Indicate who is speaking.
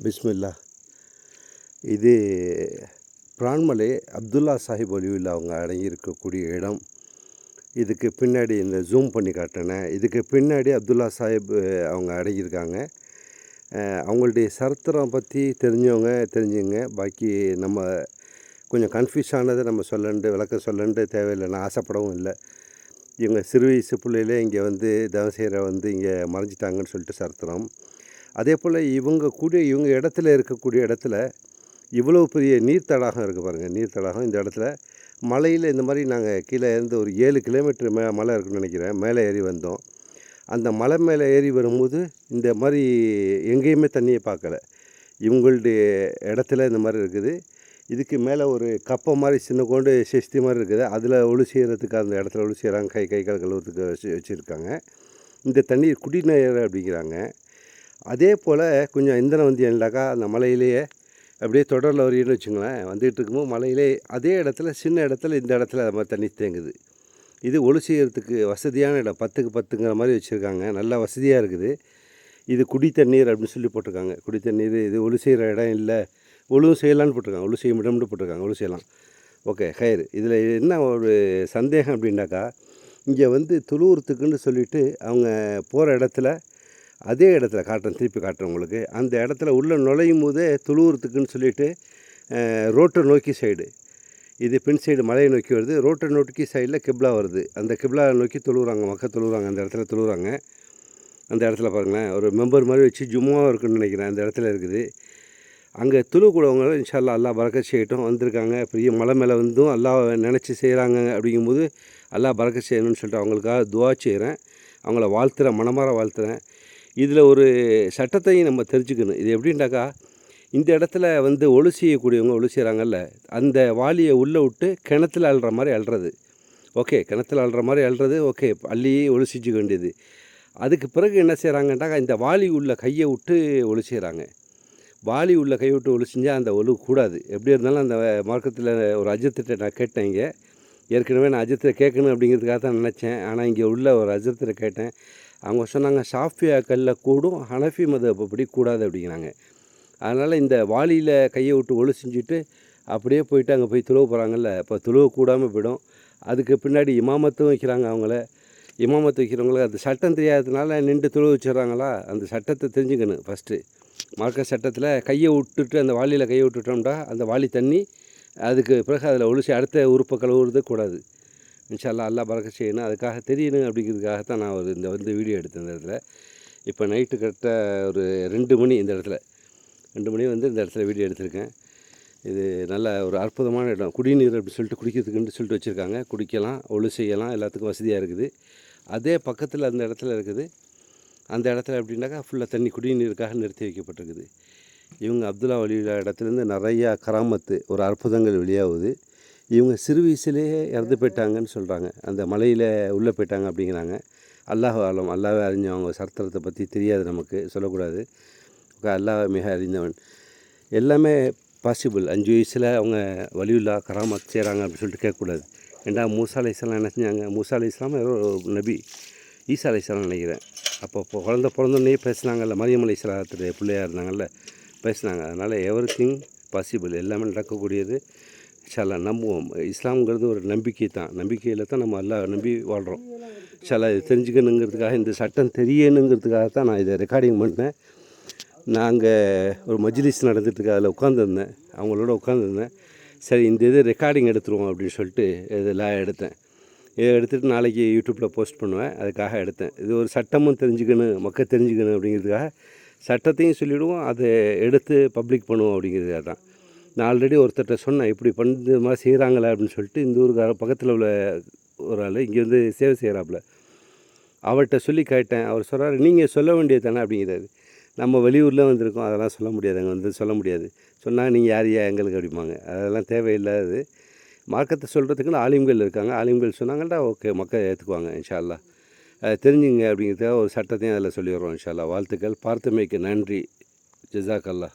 Speaker 1: பிஸ்மில்லா. இது பிரான்மலை அப்துல்லா சாஹிப் ஒலிவில் அவங்க அடங்கியிருக்கக்கூடிய இடம். இதுக்கு பின்னாடி இந்த ஜூம் பண்ணி காட்டினேன் இதுக்கு பின்னாடி அப்துல்லா சாஹிப் அவங்க அடங்கியிருக்காங்க. அவங்களுடைய சரித்திரம் பற்றி தெரிஞ்சவங்க தெரிஞ்சுங்க. பாக்கி நம்ம கொஞ்சம் கன்ஃபியூஸ் ஆனதை நம்ம சொல்லண்டு விளக்கம் சொல்லண்டு தேவையில்லை. நான் ஆசைப்படவும் இல்லை. இவங்க சிறு வயசு பிள்ளையிலே இங்கே வந்து தவசேரை வந்து இங்கே மறைஞ்சிட்டாங்கன்னு சொல்லிட்டு சரித்திரம். அதே போல் இவங்க கூட இவங்க இடத்துல இருக்கக்கூடிய இடத்துல இவ்வளோ பெரிய நீர் தடாகம் இருக்குது பாருங்கள் நீர் தடாகம் இந்த இடத்துல. மலையில் இந்த மாதிரி நாங்கள் கீழே இருந்து ஒரு ஏழு கிலோமீட்டர் மே மலை இருக்குன்னு நினைக்கிறேன். மேலே ஏறி வந்தோம். அந்த மலை மேலே ஏறி வரும்போது இந்த மாதிரி எங்கேயுமே தண்ணியை பார்க்கல. இவங்களுடைய இடத்துல இந்த மாதிரி இருக்குது. இதுக்கு மேலே ஒரு கப்பை மாதிரி சின்ன கொண்டு சிஸ்தி மாதிரி இருக்குது. அதில் ஒளி செய்கிறதுக்கு அந்த இடத்துல ஒளி செய்கிறாங்க கை கை கால் கழுவுறதுக்கு வச்சு வச்சுருக்காங்க. இந்த தண்ணீர் குடிநீர் அப்படிங்கிறாங்க. அதே போல் கொஞ்சம் இந்தன வந்து என்னடாக்கா அந்த மலையிலேயே அப்படியே தொடரில் வரீன்னு வச்சுங்களேன் வந்துகிட்டு இருக்கும்போது மலையிலே அதே இடத்துல சின்ன இடத்துல இந்த இடத்துல அது மாதிரி தண்ணி தேங்குது. இது ஒளி செய்கிறதுக்கு வசதியான இடம். பத்துக்கு பத்துங்கிற மாதிரி வச்சுருக்காங்க. நல்லா வசதியாக இருக்குது. இது குடி தண்ணீர் அப்படின்னு சொல்லி போட்டிருக்காங்க. குடி தண்ணீர் இது ஒளி செய்கிற இடம் இல்லை. ஒழுவும் செய்யலான்னு போட்டிருக்காங்க. ஒழு செய்யும் இடம்னு போட்டிருக்காங்க. ஒழு செய்யலாம். ஓகே ஹயர் இதில் என்ன ஒரு சந்தேகம் அப்படின்னாக்கா இங்கே வந்து துளுவுறத்துக்குன்னு சொல்லிவிட்டு அவங்க போகிற இடத்துல அதே இடத்துல காட்டுறேன் திருப்பி காட்டுறேன் உங்களுக்கு. அந்த இடத்துல உள்ளே நுழையும் போதே துளுவுறத்துக்குன்னு சொல்லிட்டு ரோட்டை நோக்கி சைடு. இது பின் சைடு மலையை நோக்கி வருது. ரோட்டை நோக்கி சைடில் கிப்லா வருது. அந்த கிப்லா நோக்கி தொழுவுறாங்க மக்கள் தொழுவுறாங்க அந்த இடத்துல தொழுவுறாங்க அந்த இடத்துல பாருங்களேன் ஒரு மெம்பர் மாதிரி வச்சு ஜும்மாவாக இருக்குன்னு நினைக்கிறேன். அந்த இடத்துல இருக்குது. அங்கே துளு கூடவங்களும் இன்ஷால்லா அல்லாஹ் பறக்க செய்யட்டும். வந்திருக்காங்க. பெரிய மலை மேலே வந்தும் எல்லாம் நினச்சி செய்கிறாங்க அப்படிங்கும்போது அல்லாஹ் பறக்க செய்யணும்னு சொல்லிட்டு அவங்களுக்காக துவா செய்கிறேன் அவங்கள வாழ்த்துறேன் மனமார வாழ்த்துறேன். இதில் ஒரு சட்டத்தையும் நம்ம தெரிஞ்சுக்கணும். இது எப்படின்னாக்கா இந்த இடத்துல வந்து ஒழு செய்யக்கூடியவங்க ஒழு செய்கிறாங்கல்ல அந்த வாளியை உள்ளே விட்டு கிணத்துல அழுற மாதிரி அழுறது ஓகே கிணத்துல அழுற மாதிரி அழுறது ஓகே அள்ளியே ஒழு செஞ்சுக்க வேண்டியது. அதுக்கு பிறகு என்ன செய்கிறாங்கன்னாக்கா இந்த வாளி உள்ள கையை விட்டு ஒழு செய்கிறாங்க. வாளி உள்ள கை விட்டு ஒழு செஞ்சால் அந்த ஒழு கூடாது. எப்படி இருந்தாலும் அந்த மார்க்கத்தில் ஒரு அஜத்திட்ட நான் கேட்டேன் இங்கே. ஏற்கனவே நான் அஜத்தில் கேட்கணும் அப்படிங்கிறதுக்காக தான் நினச்சேன். ஆனால் இங்கே உள்ள ஒரு அஜத்தில் கேட்டேன். அவங்க சொன்னாங்க சாஃபியா கூடும் ஹனஃபி மத அப்படி கூடாது அப்படிங்கிறாங்க. அதனால் இந்த வாளியில் கையை விட்டு ஒழு செஞ்சுட்டு அப்படியே போயிட்டு அங்கே போய் துழுவ போகிறாங்கல்ல இப்போ துழுவ கூடாமல் போயிடும். அதுக்கு பின்னாடி இமாமத்தும் வைக்கிறாங்க அவங்கள. இமாமத்து வைக்கிறவங்கள அந்த சட்டம் தெரியாததுனால நின்று துழுவ வச்சுறாங்களா அந்த சட்டத்தை தெரிஞ்சுக்கணும் ஃபஸ்ட்டு மார்க்க சட்டத்தில் கையை விட்டுட்டு அந்த வாளியில் கையை விட்டுட்டோம்டா அந்த வாளி தண்ணி அதுக்கு பிறகு அதில் ஒழிச்சு அடுத்த உறுப்பை கழுவுறது கூடாது. இன்ஷால்லா அல்லாஹ் பறக்க செய்யணும் அதுக்காக தெரியணும் அப்படிங்கிறதுக்காக தான் நான் ஒரு இந்த வந்து வீடியோ எடுத்தேன் இந்த இடத்துல. இப்போ நைட்டு கரெக்டாக ஒரு ரெண்டு மணி இந்த இடத்துல. ரெண்டு மணி வந்து இந்த இடத்துல வீடியோ எடுத்திருக்கேன். இது நல்ல ஒரு அற்புதமான இடம். குடிநீர் அப்படி சொல்லிட்டு குடிக்கிறதுக்குன்னு சொல்லிட்டு வச்சுருக்காங்க. குடிக்கலாம் ஒழு செய்யலாம் எல்லாத்துக்கும் வசதியாக இருக்குது. அதே பக்கத்தில் அந்த இடத்துல இருக்குது. அந்த இடத்துல அப்படின்னாக்கா ஃபுல்லாக தண்ணி குடிநீருக்காக நிறுத்தி வைக்கப்பட்டிருக்குது. இவங்க அப்துல்லா வலியுள்ள இடத்துலேருந்து நிறையா கராமத்து ஒரு அற்புதங்கள் வெளியாகுது. இவங்க சிறு வயசுலேயே இறந்து போயிட்டாங்கன்னு சொல்கிறாங்க அந்த மலையில் உள்ளே போயிட்டாங்க அப்படிங்கிறாங்க. அல்லாஹ் ஆலம் அல்லாவே அறிஞ்சவங்க சரித்திரத்தை பற்றி தெரியாது நமக்கு சொல்லக்கூடாது. அல்லாஹ் மிக அறிந்தவன். எல்லாமே பாசிபிள் அஞ்சு வயசில் அவங்க வலியுல்லா கராமத் செய்கிறாங்க அப்படின்னு சொல்லிட்டு கேட்கக்கூடாது. ஏண்டா மூசா அலை இஸ்லாம் என்ன செஞ்சாங்க? மூசா அலை இஸ்லாம் ஏதோ ஒரு நபி ஈசா அலை இஸ்லாம் நினைக்கிறேன். அப்போ இப்போ குழந்த பிறந்தோடனே பேசுனாங்கல்ல மரியம் அலை இஸ்லாத்துடைய பிள்ளையாக இருந்தாங்கல்ல பேசுனாங்க. அதனால் எவ்ரி திங் பாசிபிள் எல்லாமே நடக்கக்கூடியது. ஷாலா நம்புவோம். இஸ்லாம்ங்கிறது ஒரு நம்பிக்கை தான். நம்பிக்கையில் தான் நம்ம எல்லாம் நம்பி வாழ்கிறோம் ஷாலா இது தெரிஞ்சுக்கணுங்கிறதுக்காக இந்த சட்டம் தெரியணுங்கிறதுக்காக தான் நான் இதை ரெக்கார்டிங் பண்ணேன் நாங்கள் ஒரு மஜ்லிஸ் நடந்துட்டுருக்கு அதில் உட்காந்துருந்தேன் அவங்களோட உட்காந்துருந்தேன் சரி இந்த இது ரெக்கார்டிங் எடுத்துருவோம் அப்படின்னு சொல்லிட்டு இதெல்லாம் எடுத்தேன். இதை எடுத்துகிட்டு நாளைக்கு யூடியூப்பில் போஸ்ட் பண்ணுவேன். அதுக்காக எடுத்தேன். இது ஒரு சட்டமும் தெரிஞ்சுக்கணும் மக்கள் தெரிஞ்சுக்கணும் அப்படிங்கிறதுக்காக சட்டத்தையும் சொல்லிவிடுவோம் அதை எடுத்து பப்ளிக் பண்ணுவோம் அப்படிங்கிறதுக்காக தான். நான் ஆல்ரெடி ஒருத்தர்கிட்ட சொன்னேன் இப்படி பண்ண மாதிரி செய்கிறாங்களே அப்படின்னு சொல்லிட்டு இந்த ஊருக்கார பக்கத்தில் உள்ள ஒரு ஆள் இங்கே வந்து சேவை செய்கிறாப்புல அவர்கிட்ட சொல்லி கேட்டேன். அவர் சொல்கிறாரு நீங்கள் சொல்ல வேண்டியது தானே? அப்படிங்கிறாரு. நம்ம வெளியூரில் வந்திருக்கோம். அதெல்லாம் சொல்ல முடியாது. அங்கே வந்து சொல்ல முடியாது. சொன்னால் நீங்கள் யார்? யா எங்களுக்கு? அப்படிம்பாங்க. அதெல்லாம் தேவையில்லாது. மார்க்கத்தை சொல்கிறதுக்குன்னு ஆலிம்கள் இருக்காங்க. ஆலிம்கள் சொன்னாங்கள்டா ஓகே மக்கள் ஏற்றுக்குவாங்க இன்ஷா அதை தெரிஞ்சுங்க அப்படிங்கிறத ஒரு சட்டத்தையும் அதில் சொல்லிடுறோம் இன்ஷால்லா இன்ஷா வாழ்த்துக்கள். பார்த்தமைக்கு நன்றி. ஜிசாக்கல்லா